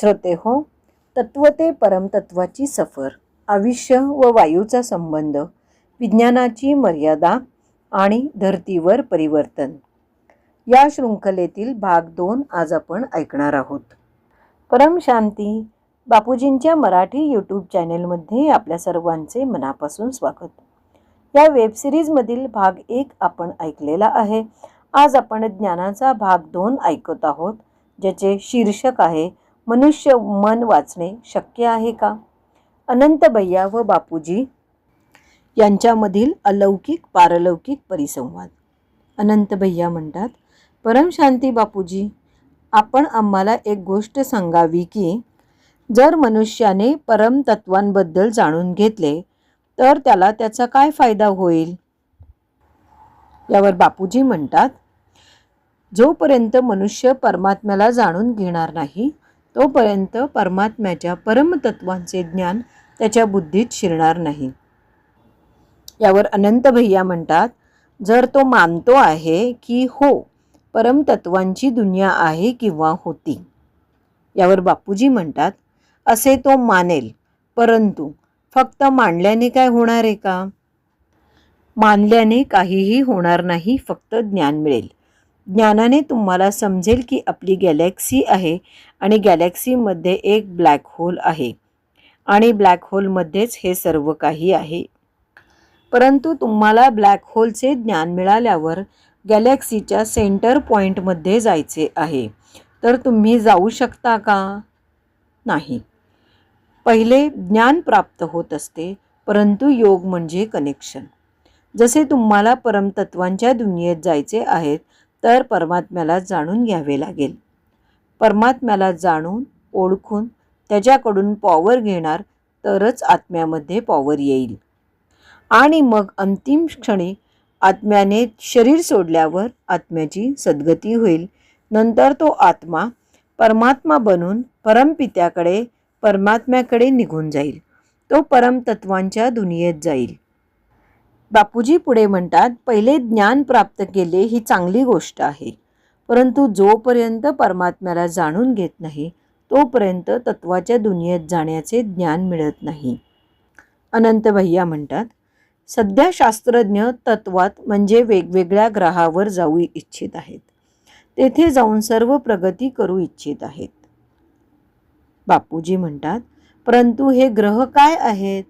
श्रोते हो तत्व ते परमतत्वाची सफर आयुष्य व वायूचा संबंध विज्ञानाची मर्यादा आणि धर्तीवर परिवर्तन. या शृंखलेतील भाग दोन आज आपण ऐकणार आहोत. परमशांती बापूजींच्या मराठी यूट्यूब चॅनेलमध्ये आपल्या सर्वांचे मनापासून स्वागत. या वेबसिरीजमधील भाग एक आपण ऐकलेला आहे. आज आपण ज्ञानाचा भाग दोन ऐकत आहोत ज्याचे शीर्षक आहे मनुष्य मन वाचणे शक्य आहे का? अनंत भैया व बापूजी यांच्यामधील अलौकिक पारलौकिक परिसंवाद. अनंत भैया म्हणतात परमशांती बापूजी आपण आम्हाला एक गोष्ट सांगावी की जर मनुष्याने परमतत्वांबद्दल जाणून घेतले तर त्याला त्याचा काय फायदा होईल? यावर बापूजी म्हणतात जोपर्यंत मनुष्य परमात्म्याला जाणून घेणार नाही तोपर्यंत परमात्म्याच्या परमतत्वांचे ज्ञान त्याच्या बुद्धीत शिरणार नाही. यावर अनंत भैया म्हणतात जर तो मानतो आहे की हो परमतत्वांची दुनिया आहे किंवा होती. यावर बापूजी म्हणतात असे तो मानेल परंतु फक्त मांडल्याने काय होणार आहे का? मानल्याने काहीही होणार नाही फक्त ज्ञान मिळेल. ज्ञानाने तुम्हाला समजेल की आपली गॅलेक्सी आहे आणि गॅलेक्सीमध्ये एक ब्लॅक होल आहे. आणि ब्लॅक होलमध्येच हे सर्व काही आहे. परंतु तुम्हाला ब्लॅक होलचे ज्ञान मिळाल्यावर गॅलेक्सीच्या सेंटर पॉईंटमध्ये जायचे आहे. तर तुम्ही जाऊ शकता का? नाही. पहिले ज्ञान प्राप्त होत असते परंतु योग म्हणजे कनेक्शन जसे तुम्हाला परमतत्वांच्या दुनियेत जायचे आहेत तर परमात्म्याला जाणून घ्यावे लागेल. परमात्म्याला जाणून ओळखून त्याच्याकडून पॉवर घेणार तरच आत्म्यामध्ये पॉवर येईल. आणि मग अंतिम क्षणी आत्म्याने शरीर सोडल्यावर आत्म्याची सद्गती होईल. नंतर तो आत्मा परमात्मा बनून परमपित्याकडे परमात्म्याकडे निघून जाईल. तो परमतत्वांच्या दुनियेत जाईल. बापूजी पुढे म्हणतात पहिले ज्ञान प्राप्त केले ही चांगली गोष्ट आहे. परंतु जोपर्यंत परमात्म्याला जाणून घेत नाही तोपर्यंत तत्वाच्या दुनियेत जाण्याचे ज्ञान मिळत नाही. अनंत भैया म्हणतात सध्या शास्त्रज्ञ तत्वात म्हणजे वेगवेगळ्या ग्रहावर जाऊ इच्छित आहेत. तेथे जाऊन सर्व प्रगती करू इच्छित आहेत. बापूजी म्हणतात परंतु हे ग्रह काय आहेत?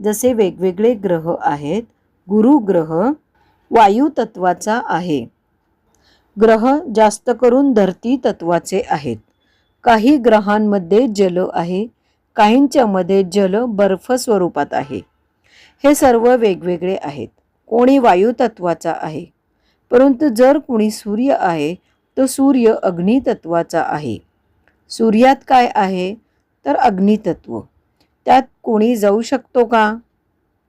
जसे वेगवेगळे ग्रह आहेत गुरुग्रह वायू तत्वाचा आहे. ग्रह जास्त करून धरती तत्वाचे आहेत. काही ग्रहांमध्ये जल आहे काहींच्यामध्ये जल बर्फ स्वरूपात आहे. हे सर्व वेगवेगळे आहेत. कोणी वायू तत्वाचा आहे परंतु जर कोणी सूर्य आहे तो सूर्य अग्नितत्वाचा आहे. सूर्यात काय आहे? तर अग्नितत्व. त्यात कोणी जाऊ शकतो का?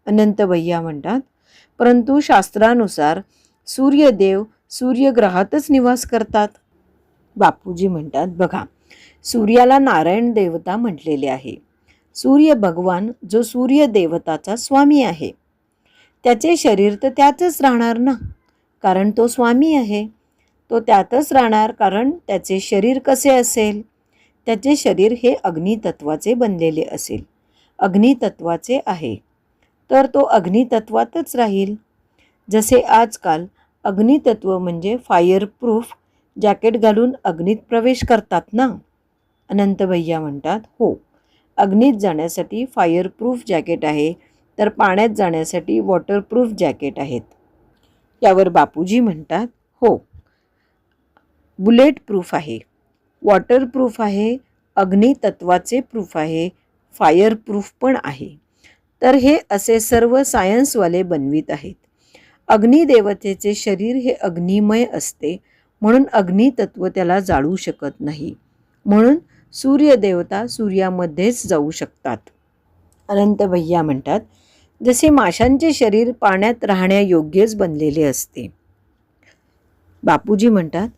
अनंत भैया म्हणतात परंतु शास्त्रानुसार सूर्यदेव सूर्यग्रहातच निवास करतात. बापूजी म्हणतात बघा सूर्याला नारायण देवता म्हटलेले आहे. सूर्य भगवान जो सूर्य देवताचा स्वामी आहे. त्याचे शरीर तर त्यातच राहणार ना? कारण तो स्वामी आहे. तो त्यातच राहणार कारण त्याचे शरीर कसे असेल? त्याचे शरीर हे अग्नितत्वाचे बनलेले असेल. अग्नितत्वाचे आहे. तर तो अग्नितत्वातच राहील. जसे आजकाल अग्नितत्व म्हणजे फायर प्रूफ जॅकेट घालून अग्नीत प्रवेश करतात ना? अनंत भैया म्हणतात हो अग्नीत जाण्यासाठी फायरप्रूफ जॅकेट आहे तर पाण्यात जाण्यासाठी वॉटरप्रूफ जॅकेट आहेत. यावर बापूजी म्हणतात हो बुलेट प्रूफ आहे वॉटरप्रूफ आहे अग्नितत्वाचे प्रूफ आहे फायर प्रूफ पण आहे. तर हे असे सर्व सायन्सवाले बनवीत आहेत. अग्निदेवतेचे शरीर हे अग्निमय असते म्हणून अग्नितत्व त्याला जाळू शकत नाही. म्हणून सूर्यदेवता सूर्यामध्येच जाऊ शकतात. अनंत भैया म्हणतात जसे माशांचे शरीर पाण्यात राहण्यायोग्यच बनलेले असते. बापूजी म्हणतात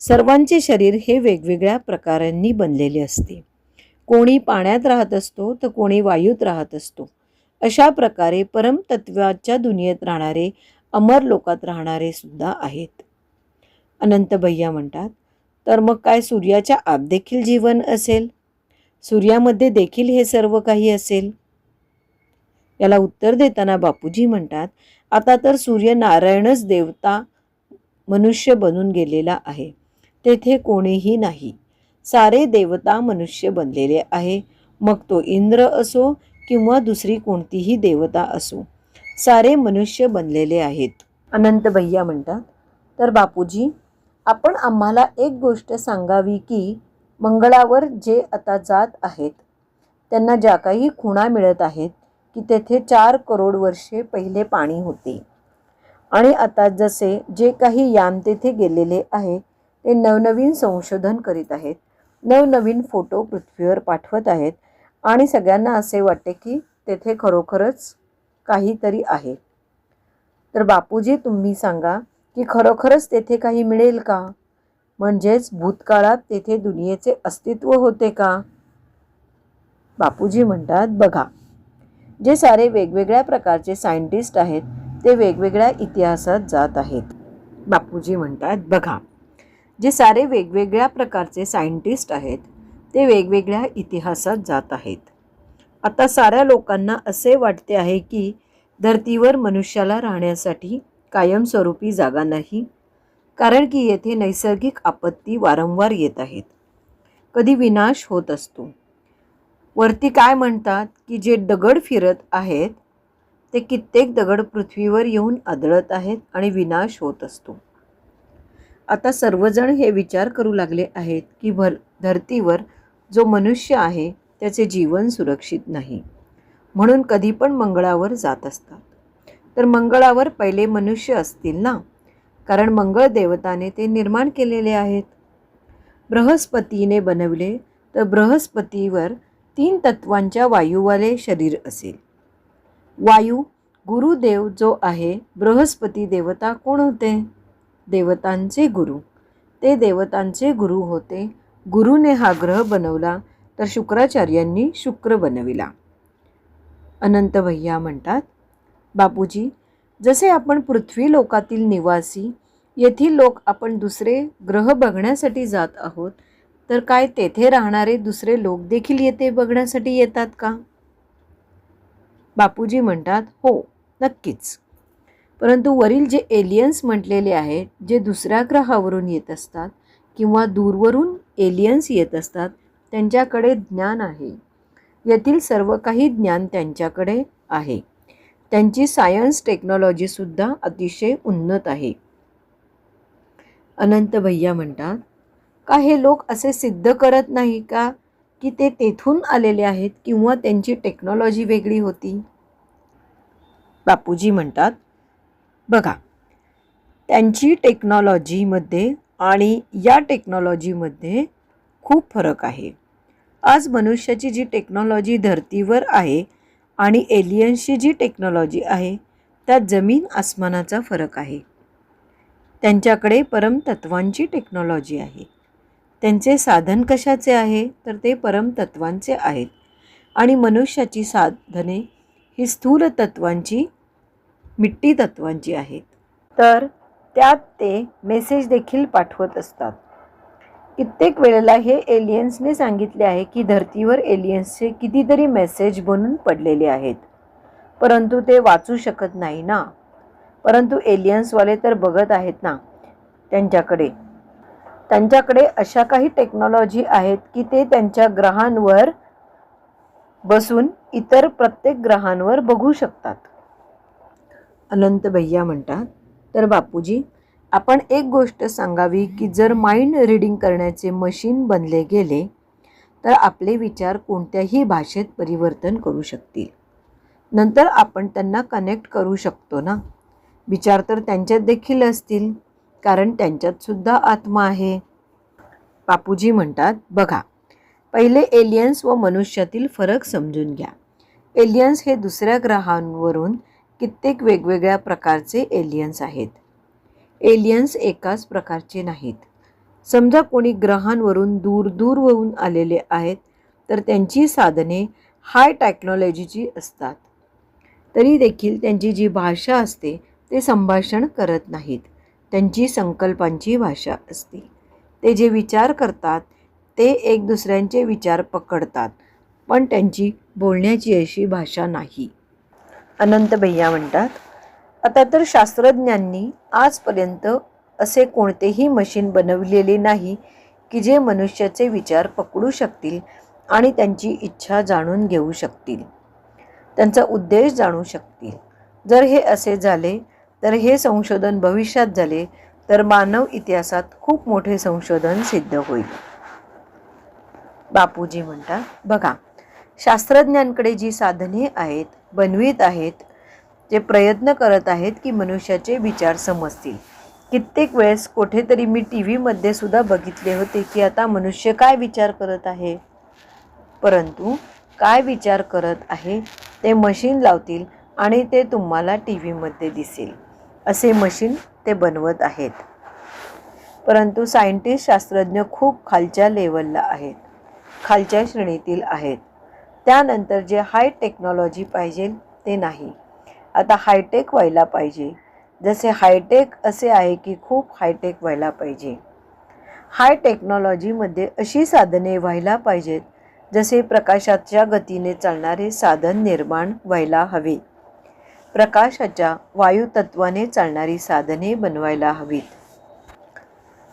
सर्वांचे शरीर हे वेगवेगळ्या प्रकारांनी बनलेले असते. कोणी पाण्यात राहत असतो तर कोणी वायूत राहत असतो. अशा प्रकारे परमतत्वाच्या दुनियेत राहणारे अमर लोकात राहणारे सुद्धा आहेत. अनंत भैया म्हणतात तर मग काय सूर्याच्या आत देखील जीवन असेल? सूर्यामध्ये देखील हे सर्व काही असेल? याला उत्तर देताना बापूजी म्हणतात आता तर सूर्य नारायणच देवता मनुष्य बनून गेलेला आहे. तेथे कोणीही नाही. सारे देवता मनुष्य बनलेले आहे. मग तो इंद्र असो किंवा दुसरी कोणतीही देवता असो. सारे मनुष्य बनलेले आहेत. अनंत भैया म्हणतात तर बापूजी आपण आम्हाला एक गोष्ट सांगावी की मंगळावर जे आता जात आहेत त्यांना ज्या काही खुणा मिळत आहेत की तेथे चार करोड वर्षे पहिले पाणी होते. आणि आता जसे जे काही यान तेथे गेलेले आहे ते नवनवीन संशोधन करीत आहेत नवनवीन फोटो पृथ्वीवर पाठवत आहेत आणि सगळ्यांना असे वाटते की तेथे खरोखरच काहीतरी आहे. तर बापूजी तुम्ही सांगा की खरोखरच तेथे काही मिळेल का? म्हणजेच भूतकाळात तेथे दुनियेचे अस्तित्व होते का? बापूजी म्हणतात बघा जे सारे वेगवेगळ्या प्रकारचे सायंटिस्ट आहेत ते वेगवेगळ्या इतिहासात जात आहेत. बापूजी म्हणतात बघा जे सारे वेगवेगळ्या प्रकारचे सायंटिस्ट आहेत ते वेगवेगळ्या इतिहासात जात आहेत. आता साऱ्या लोकांना असे वाटते आहे की धरतीवर मनुष्याला राहण्यासाठी कायमस्वरूपी जागा नाही कारण की येथे नैसर्गिक आपत्ती वारंवार येत आहेत. कधी विनाश होत असतो. वरती काय म्हणतात की जे दगड फिरत आहेत ते कित्येक दगड पृथ्वीवर येऊन आदळत आहेत आणि विनाश होत असतो. आता सर्वजण हे विचार करू लागले आहेत की भर धरतीवर जो मनुष्य आहे त्याचे जीवन सुरक्षित नाही. म्हणून कधी पण मंगळावर जात असतात. तर मंगळावर पहिले मनुष्य असतील ना? कारण मंगळ देवताने ते निर्माण केलेले आहेत. बृहस्पतीने बनवले तर बृहस्पतीवर तीन तत्वांच्या वायूवाले शरीर असेल. वायू गुरुदेव जो आहे बृहस्पती देवता कोण होते? देवतांचे गुरु. ते देवतांचे गुरु होते गुरुने हा ग्रह बनवला तर शुक्राचार्यांनी शुक्र बनविला. अनंत भैया म्हणतात बापूजी जसे आपण पृथ्वी लोकातील निवासी येथील लोक आपण दुसरे ग्रह बघण्यासाठी जात आहोत तर काय तेथे राहणारे दुसरे लोक देखील येथे बघण्यासाठी येतात का? बापूजी म्हणतात हो नक्कीच. परंतु वरील जे एलियन्स म्हटलेले आहेत जे दुसऱ्या ग्रहावरून येत असतात किंवा दूरवरून एलियन्स येत असतात त्यांच्याकडे ज्ञान आहे. येथील सर्व काही ज्ञान त्यांच्याकडे आहे. त्यांची सायन्स टेक्नॉलॉजीसुद्धा अतिशय उन्नत आहे. अनंत भैया म्हणतात का हे लोक असे सिद्ध करत नाही का की ते तेथून आलेले आहेत किंवा त्यांची टेक्नॉलॉजी वेगळी होती? बापूजी म्हणतात बघा त्यांची टेक्नॉलॉजीमध्ये आणि या टेक्नॉलॉजीमध्ये खूप फरक आहे. आज मनुष्याची जी टेक्नॉलॉजी धर्तीवर आहे आणि एलियन्सची जी टेक्नॉलॉजी आहे त्यात जमीन आसमानाचा फरक आहे. त्यांच्याकडे परमतत्वांची टेक्नॉलॉजी आहे. त्यांचे साधन कशाचे आहे? तर ते परमतत्वांचे आहेत. आणि मनुष्याची साधने ही स्थूल तत्वांची मिट्टी तत्वांची आहेत. तर त्यात ते मेसेज देखील पाठवत असतात. कित्येक वेळेला हे एलियन्सने सांगितले आहे की धर्तीवर एलियन्सचे कितीतरी मेसेज बनून पडलेले आहेत. परंतु ते वाचू शकत नाही ना. परंतु एलियन्सवाले तर बघत आहेत ना त्यांच्याकडे. त्यांच्याकडे अशा काही टेक्नॉलॉजी आहेत की ते त्यांच्या ग्रहांवर बसून इतर प्रत्येक ग्रहांवर बघू शकतात. अनंत भैया म्हणतात तर बापूजी आपण एक गोष्ट सांगावी की जर माइंड रीडिंग करण्याचे मशीन बनले गेले तर आपले विचार कोणत्याही भाषेत परिवर्तन करू शकतील. नंतर आपण त्यांना कनेक्ट करू शकतो ना? विचार तर त्यांच्यात देखील असतील कारण त्यांच्यातसुद्धा आत्मा आहे. बापूजी म्हणतात बघा पहिले एलियन्स व मनुष्यातील फरक समजून घ्या. एलियन्स हे दुसऱ्या ग्रहांवरून कित्येक वेगवेगळ्या प्रकारचे एलियन्स आहेत. एलियन्स एकाच प्रकारचे नाहीत. समजा कोणी ग्रहांवरून दूर दूरवरून आलेले आहेत तर त्यांची साधने हाय टेक्नॉलॉजीची असतात. तरी देखील त्यांची जी भाषा असते ते संभाषण करत नाहीत. त्यांची संकल्पांची भाषा असते. ते जे विचार करतात ते एक दुसऱ्यांचे विचार पकडतात पण त्यांची बोलण्याची अशी भाषा नाही. अनंत भैया म्हणतात आता तर शास्त्रज्ञांनी आजपर्यंत असे कोणतेही मशीन बनवलेले नाही की जे मनुष्याचे विचार पकडू शकतील आणि त्यांची इच्छा जाणून घेऊ शकतील. त्यांचा उद्देश जाणू शकतील. जर हे असे झाले तर हे संशोधन भविष्यात झाले तर मानव इतिहासात खूप मोठे संशोधन सिद्ध होईल. बापूजी म्हणतात बघा शास्त्रज्ञांकडे जी साधने आहेत बनवीत आहेत जे प्रयत्न करत आहेत की मनुष्याचे विचार समजतील. कित्येक वेळेस कुठेतरी मी टी व्हीमध्ये सुद्धा बघितले होते की आता मनुष्य काय विचार करत आहे? परंतु काय विचार करत आहे ते मशीन लावतील आणि ते तुम्हाला टी व्हीमध्ये दिसेल असे मशीन ते बनवत आहेत. परंतु सायंटिस्ट शास्त्रज्ञ खूप खालच्या लेवलला आहेत खालच्या श्रेणीतील आहेत. त्यानंतर जे हाय टेक्नॉलॉजी पाहिजे ते नाही. आता हायटेक व्हायला पाहिजे. जसे हायटेक असे आहे की खूप हायटेक व्हायला पाहिजे. हाय टेक्नॉलॉजीमध्ये अशी साधने व्हायला पाहिजेत जसे प्रकाशाच्या गतीने चालणारे साधन निर्माण व्हायला हवे. प्रकाशाच्या वायुतत्वाने चालणारी साधने बनवायला हवीत.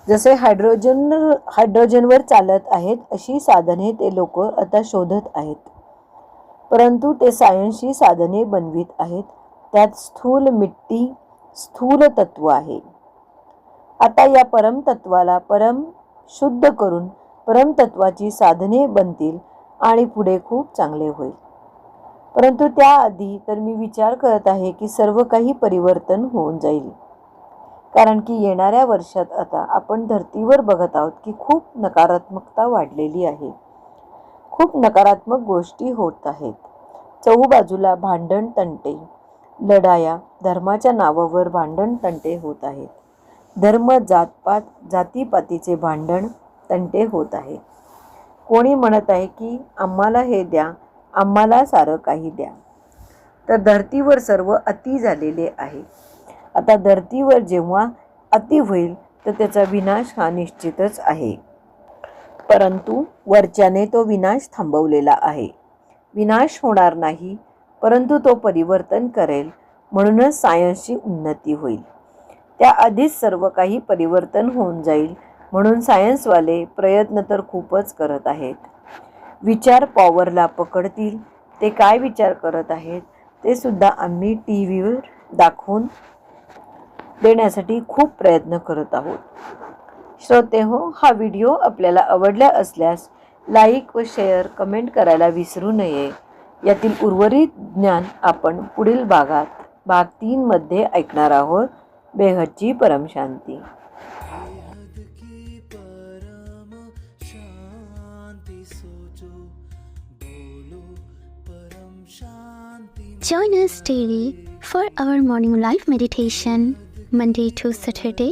जसे हायड्रोजन हायड्रोजनवर चालत आहेत अशी साधने ते लोक आता शोधत आहेत. परंतु ते सायन्सची साधने बनवित आहेत. त्यात स्थूल मिट्टी स्थूल तत्व आहे. आता या परमतत्वाला परम शुद्ध करून परमतत्वाची साधने बनतील आणि पुढे खूप चांगले होईल. परंतु त्याआधी तर मी विचार करत आहे की सर्व काही परिवर्तन होऊन जाईल. कारण की येणाऱ्या वर्षात आता आपण धर्तीवर बघत आहोत की खूप नकारात्मकता वाढलेली आहे. खूप नकारात्मक गोष्टी होत आहेत. चहूबाजूला भांडण तंटे लढाया धर्माच्या नावावर भांडण तंटे होत आहेत. धर्म जातपात जातीपातीचे भांडण तंटे होत आहे कोणी म्हणत आहे की आम्हाला हे द्या आम्हाला सारं काही द्या. तर धर्तीवर सर्व अति झालेले आहे. आता धर्तीवर जेव्हा अति होईल तर त्याचा विनाश हा निश्चितच आहे. परंतु वरच्याने तो विनाश थांबवलेला आहे. विनाश होणार नाही परंतु तो परिवर्तन करेल म्हणूनच सायन्सची उन्नती होईल. त्याआधीच सर्व काही परिवर्तन होऊन जाईल म्हणून सायन्सवाले प्रयत्न तर खूपच करत आहेत. विचार पॉवरला पकडतील. ते काय विचार करत आहेत ते सुद्धा आम्ही टी व्हीवर दाखवून देण्यासाठी खूप प्रयत्न करत आहोत. श्रोते हो हा व्हिडिओ आपल्याला आवडला असल्यास लाईक व शेअर कमेंट करायला विसरू नये. यातील उर्वरित ज्ञान आपण पुढील भागात भाग तीनमध्ये ऐकणार आहोत. बेहदची परमशांती परम परम Join us daily for our morning life meditation, Monday to Saturday,